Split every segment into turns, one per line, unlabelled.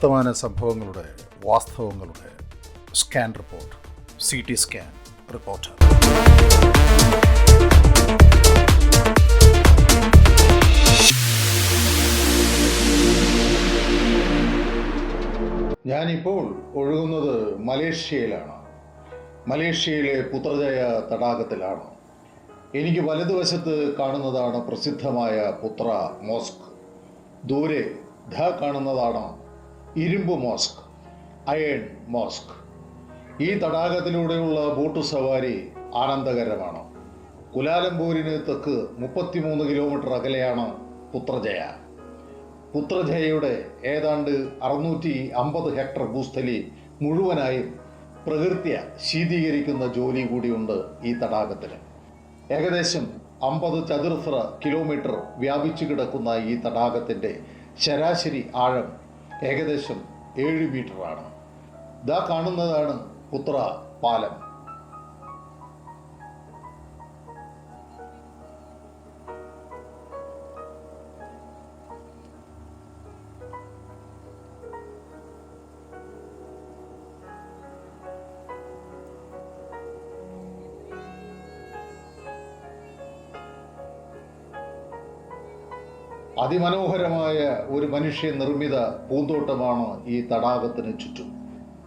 വർത്തമാന സംഭവങ്ങളുടെ വാസ്തവങ്ങളുടെ scan report C T scan report.
ഞാനിപ്പോൾ ഒഴുകുന്നത് മലേഷ്യയിലാണ്. മലേഷ്യയിലെ പുത്രജയ തടാകത്തിലാണ്. എനിക്ക് വലതുവശത്ത് കാണുന്നതാണ് പ്രസിദ്ധമായ പുത്ര മോസ്ക്. ദൂരെ ധ കാണുന്നതാണ് ഇരുമ്പ് മോസ്ക് അയൺ മോസ്ക്. ഈ തടാകത്തിലൂടെയുള്ള ബോട്ട് സവാരി ആനന്ദകരമാണ്. കുലാലംപൂരിന് തെക്ക് മുപ്പത്തിമൂന്ന് കിലോമീറ്റർ അകലെയാണ് പുത്രജയ. പുത്രജയയുടെ ഏതാണ്ട് അറുന്നൂറ്റി അമ്പത് ഹെക്ടർ ഭൂസ്ഥലി മുഴുവനായും പ്രകൃത്യ ശീതീകരിക്കുന്ന ജോലി കൂടിയുണ്ട് ഈ തടാകത്തിന്. ഏകദേശം അമ്പത് ചതുരശ്ര കിലോമീറ്റർ വ്യാപിച്ചു കിടക്കുന്ന ഈ തടാകത്തിന്റെ ശരാശരി ആഴം ഏകദേശം ഏഴ് മീറ്ററാണ്. ഇതാ കാണുന്നതാണ് പുത്ര പാലം. അതിമനോഹരമായ ഒരു മനുഷ്യ നിർമ്മിത പൂന്തോട്ടമാണ് ഈ തടാകത്തിന് ചുറ്റും.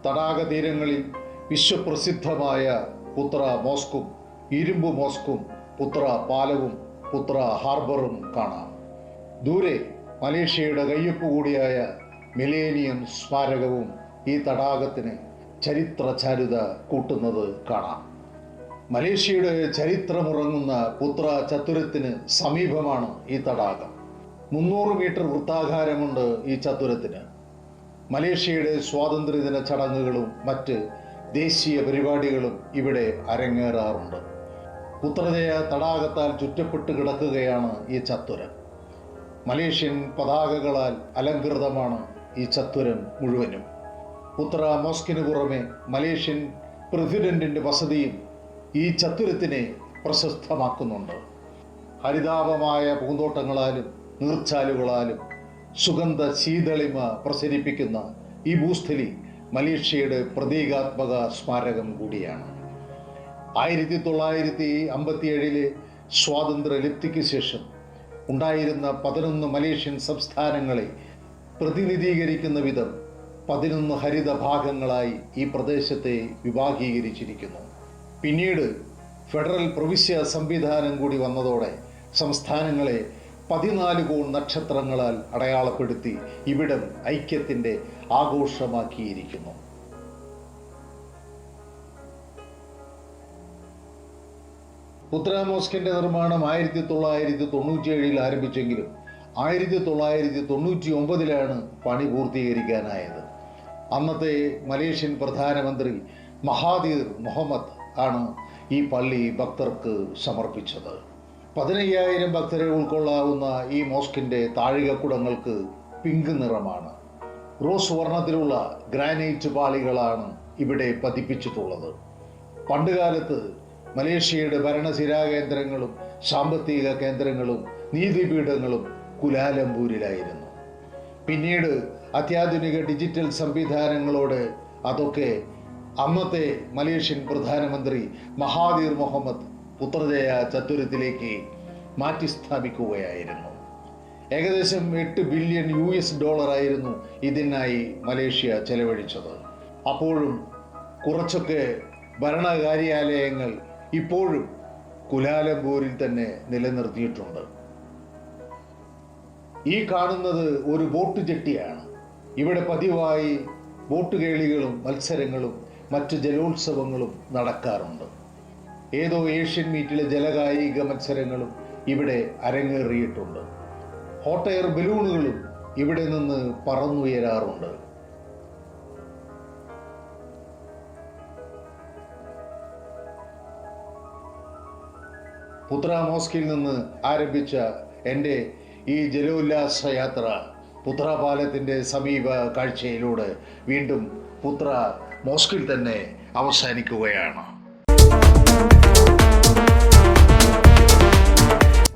തടാക തീരങ്ങളിൽ വിശ്വപ്രസിദ്ധമായ പുത്ര മോസ്കും ഇരുമ്പ് മോസ്കും പുത്ര പാലവും പുത്ര ഹാർബറും കാണാം. ദൂരെ മലേഷ്യയുടെ കയ്യൊപ്പ് കൂടിയായ മിലേനിയം സ്മാരകവും ഈ തടാകത്തിന് ചരിത്ര ചാരുത കൂട്ടുന്നത് കാണാം. മലേഷ്യയുടെ ചരിത്രമുറങ്ങുന്ന പുത്ര ചത്തുരത്തിന് സമീപമാണ് ഈ തടാകം. മുന്നൂറ് മീറ്റർ വൃത്താകാരമുണ്ട് ഈ ചതുരത്തിന്. മലേഷ്യയുടെ സ്വാതന്ത്ര്യദിന ചടങ്ങുകളും മറ്റ് ദേശീയ പരിപാടികളും ഇവിടെ അരങ്ങേറാറുണ്ട്. പുത്രജയ തടാകത്താൽ ചുറ്റപ്പെട്ട് കിടക്കുകയാണ് ഈ ചത്തുരം മലേഷ്യൻ പതാകകളാൽ അലങ്കൃതമാണ് ഈ ചത്തുരം മുഴുവനും. പുത്ര മോസ്കിന് പുറമെ മലേഷ്യൻ പ്രസിഡന്റിന്റെ വസതിയും ഈ ചത്തുരത്തിനെ പ്രശസ്തമാക്കുന്നുണ്ട്. ഹരിതാപമായ പൂന്തോട്ടങ്ങളാലും നീർച്ചാലുകളാലും സുഗന്ധ ശീതളിമ പ്രസരിപ്പിക്കുന്ന ഈ ഭൂസ്ഥലി മലേഷ്യയുടെ പ്രതീകാത്മക സ്മാരകം കൂടിയാണ്. ആയിരത്തി തൊള്ളായിരത്തി അമ്പത്തിയേഴിലെ സ്വാതന്ത്ര്യ ശേഷം ഉണ്ടായിരുന്ന പതിനൊന്ന് മലേഷ്യൻ സംസ്ഥാനങ്ങളെ പ്രതിനിധീകരിക്കുന്ന വിധം പതിനൊന്ന് ഹരിത ഭാഗങ്ങളായി ഈ പ്രദേശത്തെ വിഭാഗീകരിച്ചിരിക്കുന്നു. പിന്നീട് ഫെഡറൽ പ്രവിശ്യ സംവിധാനം കൂടി വന്നതോടെ സംസ്ഥാനങ്ങളെ പതിനാല് കോൺ നക്ഷത്രങ്ങളാൽ അടയാളപ്പെടുത്തി ഇവിടം ഐക്യത്തിന്റെ ആഘോഷമാക്കിയിരിക്കുന്നു. ഉത്തരാമോസ്കിന്റെ നിർമ്മാണം ആയിരത്തി തൊള്ളായിരത്തി തൊണ്ണൂറ്റിയേഴിൽ ആരംഭിച്ചെങ്കിലും ആയിരത്തി തൊള്ളായിരത്തി തൊണ്ണൂറ്റി ഒമ്പതിലാണ് പണി പൂർത്തീകരിക്കാനായത്. അന്നത്തെ മലേഷ്യൻ പ്രധാനമന്ത്രി മഹാദീർ മുഹമ്മദ് ആണ് ഈ പള്ളി ഭക്തർക്ക് സമർപ്പിച്ചത്. പതിനയ്യായിരം ഭക്തരെ ഉൾക്കൊള്ളാവുന്ന ഈ മോസ്കിന്റെ താഴികക്കുടങ്ങൾക്ക് പിങ്ക് നിറമാണ്. റോസ് വർണത്തിലുള്ള ഗ്രാനൈറ്റ് പാളികളാണ് ഇവിടെ പതിപ്പിച്ചിട്ടുള്ളത്. പണ്ടുകാലത്ത് മലേഷ്യയുടെ ഭരണസിരാ കേന്ദ്രങ്ങളും സാമ്പത്തിക കേന്ദ്രങ്ങളും നീതിപീഠങ്ങളും കുലാലംപൂരിലായിരുന്നു. പിന്നീട് അത്യാധുനിക ഡിജിറ്റൽ സംവിധാനങ്ങളോട് അതൊക്കെ അന്നത്തെ മലേഷ്യൻ പ്രധാനമന്ത്രി മഹാദീർ മുഹമ്മദ് പുത്രജയ ചത്തുരത്തിലേക്ക് മാറ്റി സ്ഥാപിക്കുകയായിരുന്നു ഏകദേശം എട്ട് ബില്യൺ യു എസ് ഡോളറായിരുന്നു ഇതിനായി മലേഷ്യ ചെലവഴിച്ചത്. അപ്പോഴും കുറച്ചൊക്കെ ഭരണകാര്യാലയങ്ങൾ ഇപ്പോഴും കുലാലംപൂരിൽ തന്നെ നിലനിർത്തിയിട്ടുണ്ട്. ഈ കാണുന്നത് ഒരു ബോട്ട് ജെട്ടിയാണ്. ഇവിടെ പതിവായി ബോട്ട് കേളികളും മത്സരങ്ങളും മറ്റ് ജലോത്സവങ്ങളും നടക്കാറുണ്ട്. ഏതോ ഏഷ്യൻ മീറ്റിലെ ജലകായിക മത്സരങ്ങളും ഇവിടെ അരങ്ങേറിയിട്ടുണ്ട്. ഹോട്ട് എയർ ബലൂണുകളും ഇവിടെ നിന്ന് പറന്നുയരാറുണ്ട്. പുത്ര മോസ്കിൽ നിന്ന് ആരംഭിച്ച എന്റെ ഈ ജലോല്ലാസ യാത്ര പുത്ര പാലത്തിന്റെ സമീപ കാഴ്ചയിലൂടെ വീണ്ടും പുത്ര മോസ്കിൽ തന്നെ അവസാനിക്കുകയാണ്.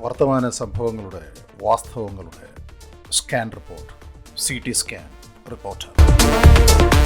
വർത്തമാന സംഭവങ്ങളുടെ വാസ്തവങ്ങളുടെ scan report C T scan reporter